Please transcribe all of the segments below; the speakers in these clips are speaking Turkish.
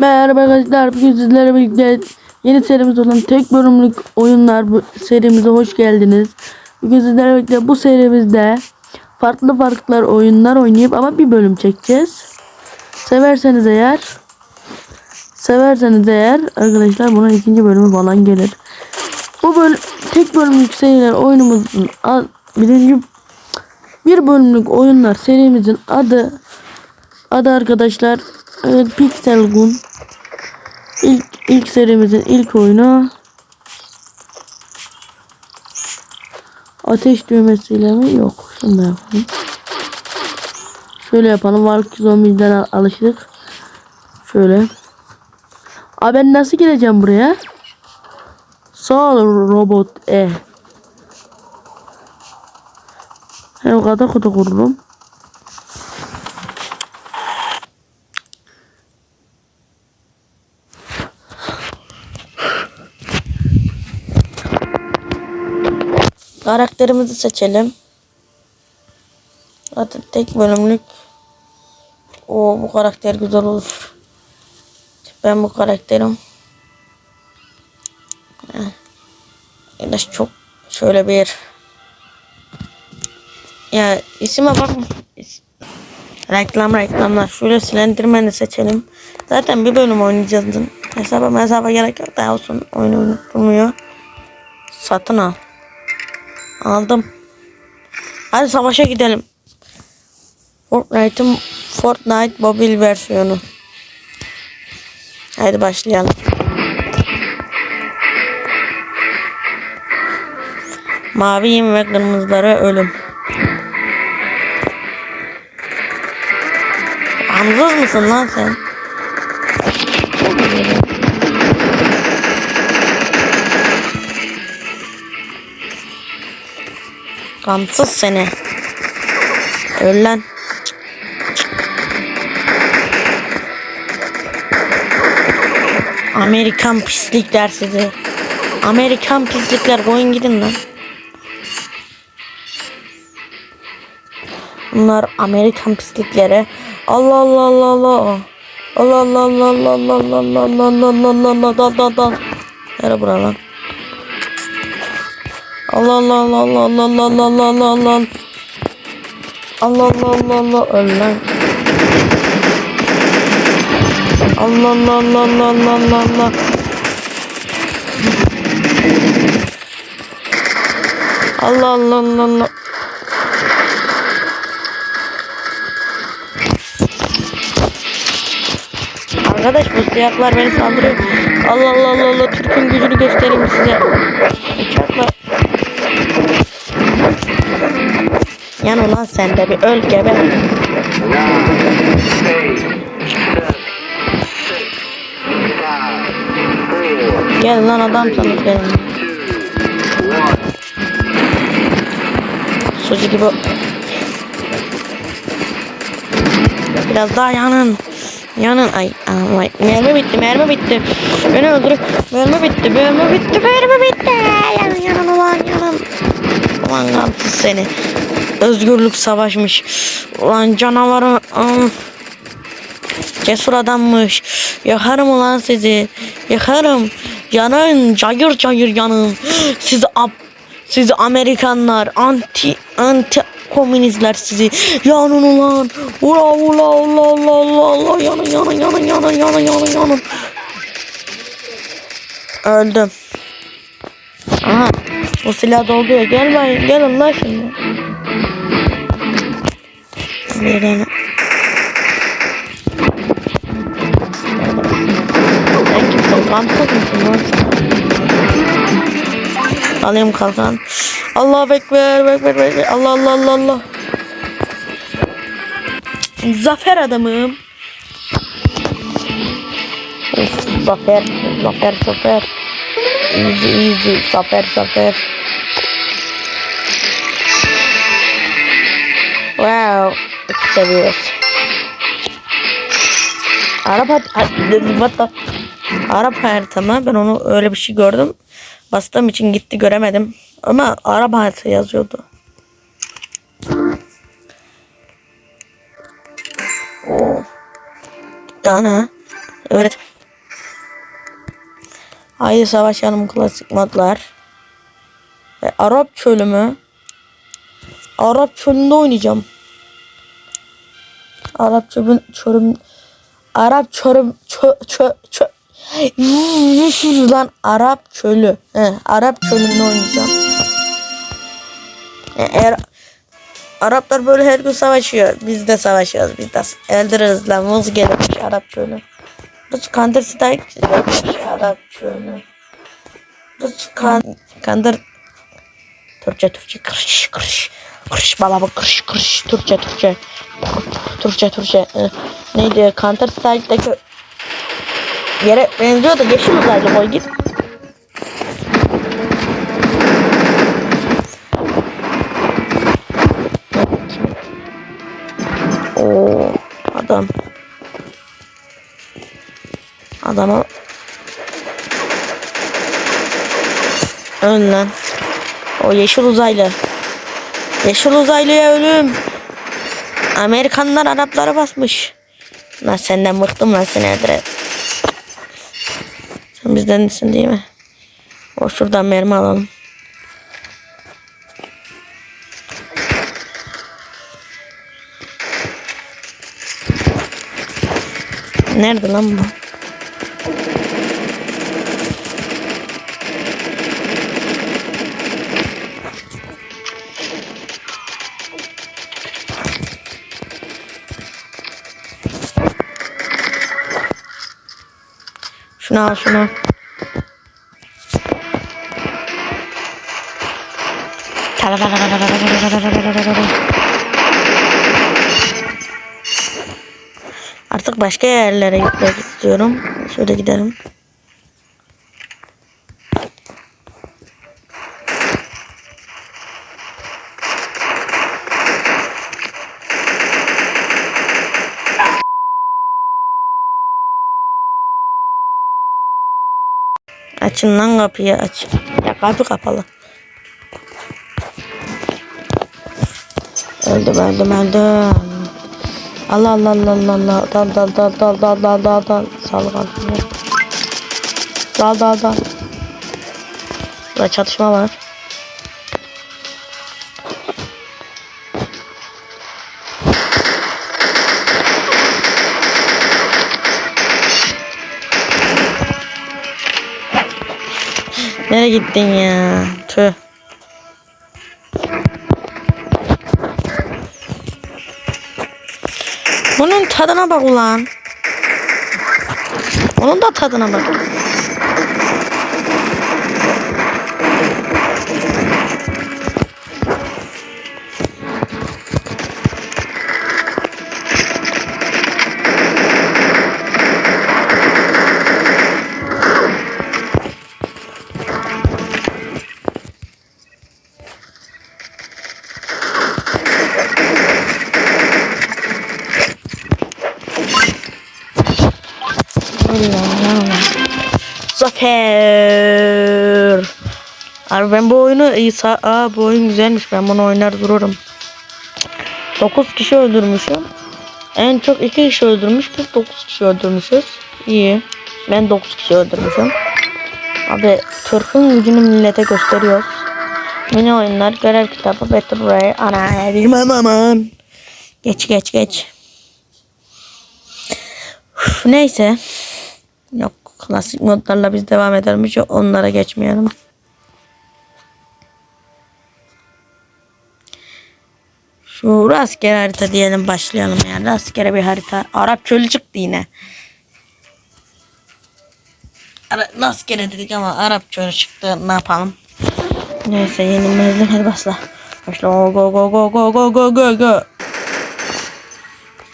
Merhaba arkadaşlar bugün sizlerle birlikte yeni serimiz olan tek bölümlük oyunlar serimize hoş geldiniz. Bugün sizlerle birlikte bu serimizde farklı farklı oyunlar oynayıp ama bir bölüm çekeceğiz. Severseniz eğer severseniz eğer arkadaşlar bunun ikinci bölümü falan gelir. Bu bölüm tek bölümlük seriler oyunumuzun birinci bir bölümlük oyunlar serimizin adı adı arkadaşlar e, Pixel Gun. İlk ilk serimizin ilk oyunu Ateş düğmesiyle mi? Yok. Şunu da yapalım. Şöyle yapalım. Valky zombiden al- alıştık. Şöyle. Abi ben nasıl gireceğim buraya? Sağ ol robot E. Hem kadar kutu kururum. Karakterimizi seçelim. Zaten tek bölümlük. O bu karakter güzel olur. Ben bu karakterim. Heh. Ya çok şöyle bir ya isime bak reklam reklamlar şöyle Slenderman'i seçelim zaten bir bölüm oynayacağız hesaba mesaba gerek yok daha olsun oyunu unutulmuyor satın al aldım hadi savaşa gidelim Fortnite'ın Fortnite mobil versiyonu hadi başlayalım Maviyim ve kırmızılara ölüm. Hamsız mısın lan sen? Kansız seni. Öl lan. Amerikan pislikler sizi. Amerikan pislikler koyun gidin lan. Bunlar Amerikan pislikleri. Allah Allah Allah Allah. Allah Allah Allah Allah Allah Allah Allah Allah Allah Allah Allah lan? Allah Allah Allah Allah Allah Allah Allah Allah Allah Allah. Allah Allah Allah Allah. Allah Allah Allah Allah Allah Allah Allah. Allah Allah Allah Allah. Arkadaş bu siyahlar beni saldırıyor. Allah Allah Allah Allah Türk'ün gücünü göstereyim size. Uçakla. Yan ulan sen de bir öl geber. Gel lan adam sana gelin. Sucu gibi. Biraz daha yanın. Yanın ay ay mermi bitti mermi bitti. Beni öldür. Mermi bitti mermi bitti mermi bitti. Yanın yanın ulan yanın. Ulan gamsız seni. Özgürlük savaşmış. Ulan canavarı. ım. Cesur adammış. Yakarım ulan sizi. Yakarım. Yanın cayır cayır yanın. Siz ab siz Amerikanlar anti anti komünistler sizi yanın ulan ula ula ula ula ula ula yanın yanın yanın yanın yanın yanın yanın öldüm aha bu silah doluyor gel bay gelin lan şimdi Birine. Sen kimsin? Kansız mısın lan? Alayım kalkan. Allah bekber, bekber, bekber. Allah Allah Allah Allah. Zafer adamım. Zafer, zafer, zafer. Easy, easy, zafer, zafer. Wow, seviyesi. Arap hat, hat, what the? Arap haritama ben onu öyle bir şey gördüm. Bastığım için gitti göremedim. Ama Arap haritası yazıyordu. Oo. Ana. Öğret. Haydi savaşalım klasik modlar. E, Arap çölü mü? Arap çölünde oynayacağım. Arap çölün çölüm Arap çölüm çö çö çö lan Arap çölü. He, Arap çölünde oynayacağım. Eğer Araplar böyle her gün savaşıyor. Biz de savaşıyoruz. Biz de eldiriz lan. Muz gelmiş Arap çölü. Bu Counter Strike Arap çölü. Bu kan Counter Türkçe Türkçe kırış kırış kırış baba kırış kırış Türkçe Türkçe Türkçe Türkçe Ee, neydi Counter Strike'daki yere benziyor da yeşil uzaylı koy git. Oo adam adama Ön. O yeşil uzaylı. Yeşil uzaylıya ölüm. Amerikanlar Araplara basmış. Lan senden bıktım lan seni Edre. Sen bizden misin değil mi? O şuradan mermi alalım. Nerede lan bu? Şunu al şunu. Artık başka yerlere gitmek istiyorum. Şöyle gidelim. Açın lan kapıyı aç. Ya kapı kapalı. Öldüm öldüm öldüm. Allah Allah Allah Allah Allah. Dal dal dal dal dal dal dal dal. Altında. Dal dal dal. Burada çatışma var. Nereye gittin ya? Tüh. Bunun tadına bak ulan. Onun da tadına bak. Zafer. Abi ben bu oyunu iyi Aa bu oyun güzelmiş. Ben bunu oynar dururum. 9 kişi öldürmüşüm. En çok 2 kişi öldürmüş. Biz 9 kişi öldürmüşüz. İyi. Ben 9 kişi öldürmüşüm. Abi Türk'ün gücünü millete gösteriyoruz. Mini oyunlar, görev kitabı, Battle Royale, ana bilmem aman. Geç geç geç. Üf, neyse. Yok klasik modlarla biz devam edermiş. Onlara geçmeyelim. Şu rastgele harita diyelim başlayalım yani. Rastgele bir harita. Arap çölü çıktı yine. Ara, rastgele dedik ama Arap çölü çıktı. Ne yapalım? Neyse yenilmezdim. Hadi basla. Başla. Go go go go go go go go.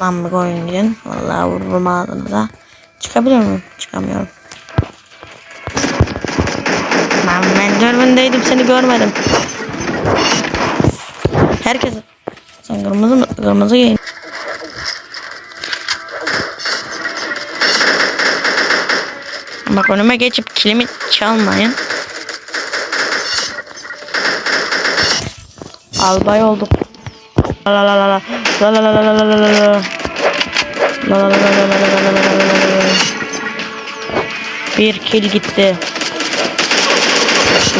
Lan bir oyun gidin. Vallahi vururum ağzınıza. Çıkabiliyor muyum? Çıkamıyorum. Lan ben dürbündeydim seni görmedim. Herkes sen kırmızı mı? Kırmızı giyin. Bak önüme geçip kilimi çalmayın. Albay olduk. La la la la la la la la la la la la la la La la la la la Bir kill gitti.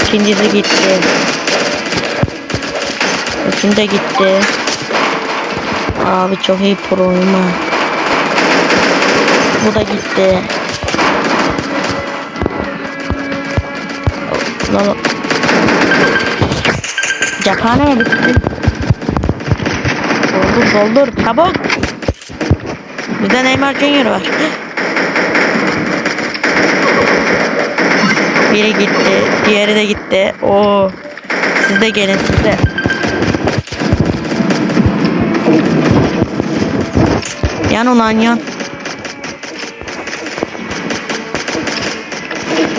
İkincisi gitti. Üçüncü de gitti. Abi çok iyi proyum ha. Bu da gitti. Lan Cephane mi bitti? Doldur doldur çabuk. Bir de Neymar Junior var. Biri gitti. Diğeri de gitti. Oo. Siz de gelin siz de. Yan ulan yan.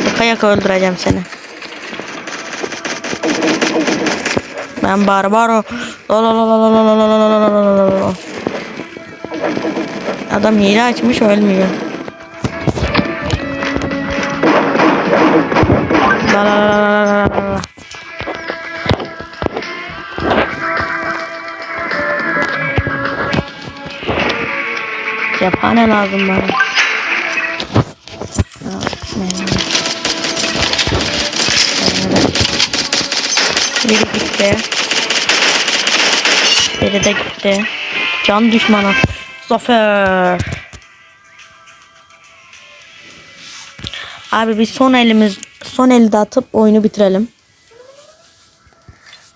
Yaka yaka öldüreceğim seni. Ben barbaro. Adam hile açmış ölmüyor. La la la la la la. Cephane lazım bana. Biri gitti. Biri de gitti. Can düşmanı. Zafer. Abi bir son elimiz son eli de atıp oyunu bitirelim.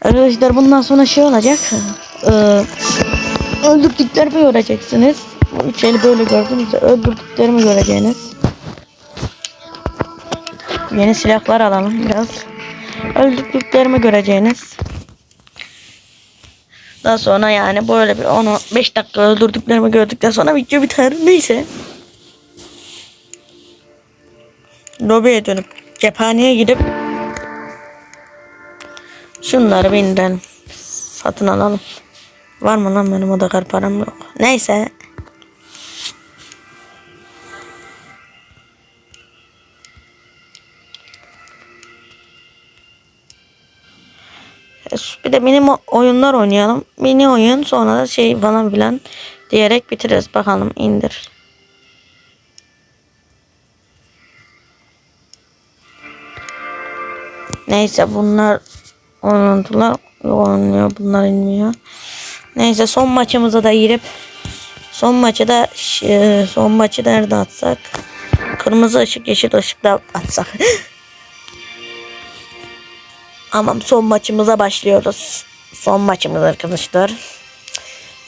Arkadaşlar bundan sonra şey olacak. Ee, öldürdüklerimi göreceksiniz. Bu üç eli böyle gördünüz ya öldürdüklerimi göreceğiniz. Yeni silahlar alalım biraz. Öldürdüklerimi göreceğiniz. Daha sonra yani böyle bir 10-5 dakika öldürdüklerimi gördükten sonra video biter. Neyse. Lobiye dönüp cephaneye gidip şunları binden satın alalım. Var mı lan benim o kadar param yok. Neyse. Bir de mini oyunlar oynayalım. Mini oyun sonra da şey falan filan diyerek bitiririz. Bakalım indir. Neyse bunlar oynadılar. Oynuyor bunlar inmiyor. Neyse son maçımıza da girip son maçı da ş- son maçı nerede atsak? Kırmızı ışık yeşil ışıkta atsak. Tamam son maçımıza başlıyoruz. Son maçımız arkadaşlar.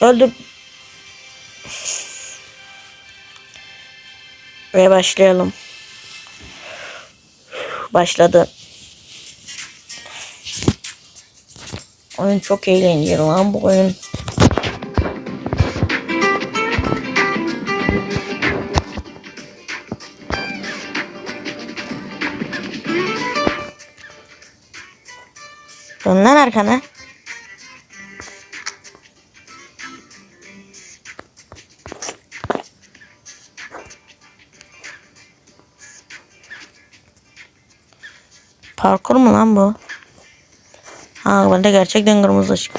Öldüm. Ve başlayalım. Başladı. Oyun çok eğlenceli lan bu oyun. Dön lan arkana. Parkur mu lan bu? Ha bende gerçekten kırmızı ışık.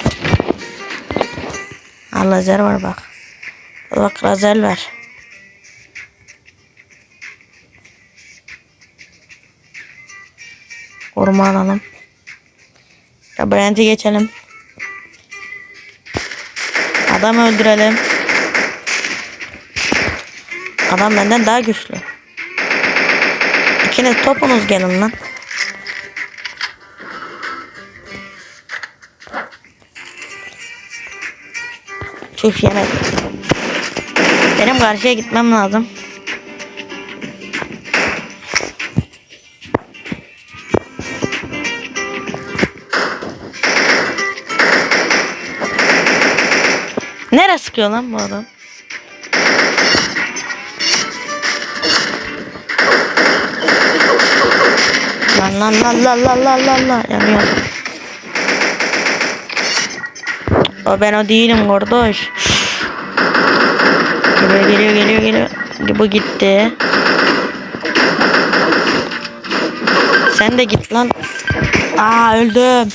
Ha lazer var bak. Bak lazer var. Koruma alalım. Labirenti geçelim. Adam öldürelim. Adam benden daha güçlü. İkiniz topunuz gelin lan. Tüh yemedim. Benim karşıya gitmem lazım. Nereye sıkıyor lan bu adam? Lan lan lan lan lan lan lan lan yanıyor. O ben o değilim kardeş. Geliyor geliyor geliyor geliyor. Bu gitti. Sen de git lan. Aa öldüm.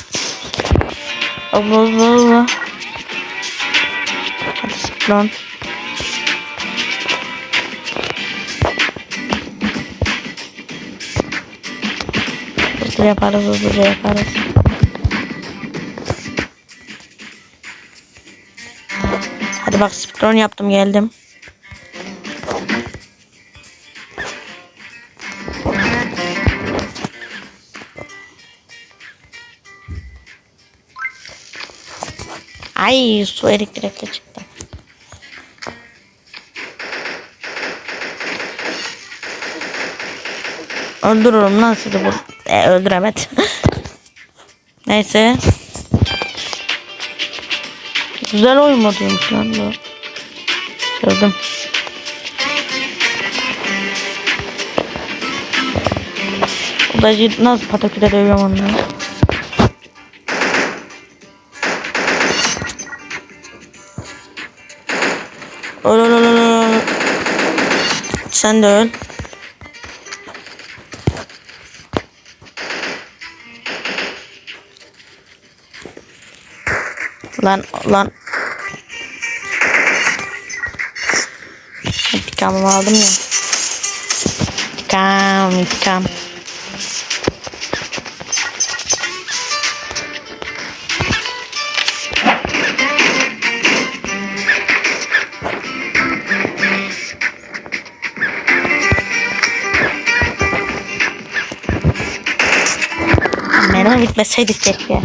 Allah Allah Allah. Lan. Hızlı yaparız hızlıca yaparız. Hadi bak speedrun yaptım geldim. Ay su elektrikle çıktı. Öldürürüm lan sizi bu. E, öldüremedim. Neyse. Güzel oyun moduymuş lan bu. Sevdim. Udacı nasıl pataküde dövüyorum onları. Öl öl öl, öl. Sen de öl. Lan lan. İntikamımı aldım ya. İntikam, intikam. Merhaba bitmeseydik keşke.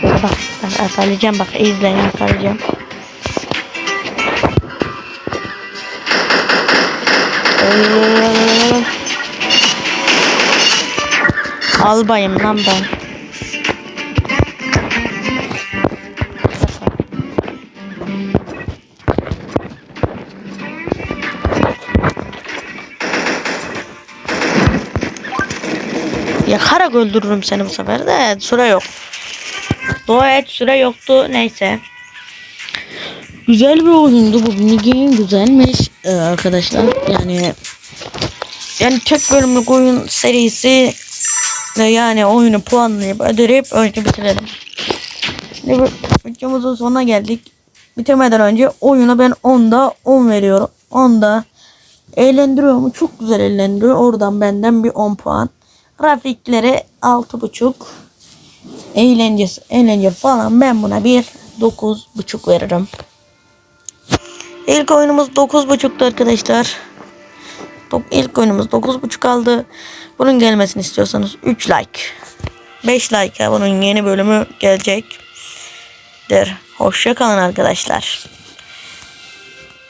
Şöyle bak, bak yakalayacağım bak izleyin yakalayacağım. Albayım lan ben. Yakarak öldürürüm seni bu sefer de süre yok. Dua et süre yoktu neyse. Güzel bir oyundu bu mini güzelmiş ee, arkadaşlar yani yani tek bölümlük oyun serisi yani oyunu puanlayıp ödeyip oyunu bitirelim. Şimdi videomuzun sonuna geldik. Bitirmeden önce oyuna ben 10'da 10 veriyorum. 10'da eğlendiriyor mu? Çok güzel eğlendiriyor. Oradan benden bir 10 puan. Grafiklere 6.5 eğlencesi, eğlence falan ben buna bir 9.5 veririm. İlk oyunumuz 9.5'tu arkadaşlar. İlk oyunumuz 9.5 aldı. Bunun gelmesini istiyorsanız 3 like. 5 like bunun yeni bölümü gelecektir. Hoşça kalın arkadaşlar.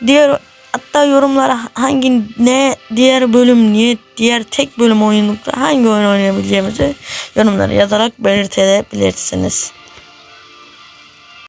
Diğer hatta yorumlara hangi ne diğer bölüm niye diğer tek bölüm oyunlukta hangi oyun oynayabileceğimizi yorumlara yazarak belirtebilirsiniz.